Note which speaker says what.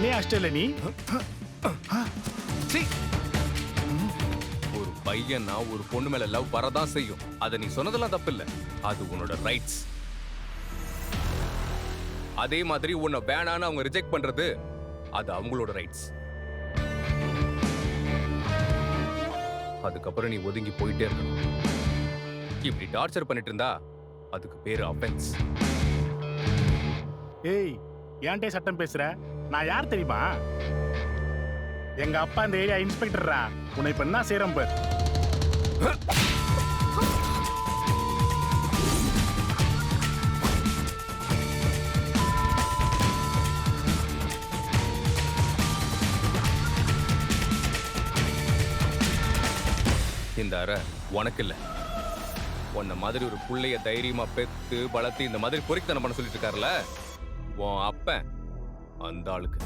Speaker 1: தலையே அஷ்டல நீ.
Speaker 2: ஒரு பையனா ஒரு பொண்ணு மேல லவ் வரதான் செய்யும். அத நீ சொன்னதெல்லாம் தப்பு இல்ல அது உன்னோட ரைட்ஸ் அதே மாதிரி உன்னை வேணான்னு அவங்க ரிஜெக்ட் பண்றது அது அவங்களோட ரைட்ஸ் அதுக்கப்புறம் நீ ஒதுங்கி போயிட்டே இருக்கணும். இப்படி டார்ச்சர் பண்ணிட்டு இருந்தா அதுக்கு பேரு அஃபென்ஸ்
Speaker 1: ஏய் ஏன்டே சட்டம் பேசுற? நான் யார் தெரியுமா? எங்க அப்பா இந்த ஏரியா இன்ஸ்பெக்டர்ரா. உன்னை இப்ப என்ன செய்யறோம் பேர்.
Speaker 2: இந்த அறை உனக்கு இல்ல உன்ன மாதிரி ஒரு புள்ளைய தைரியமா பெத்து வளர்த்து இந்த மாதிரி பொறித்தனம் பண்ண சொல்லிட்டு இருக்காருல்ல? உன் அப்பன் அந்த ஆளுக்கு.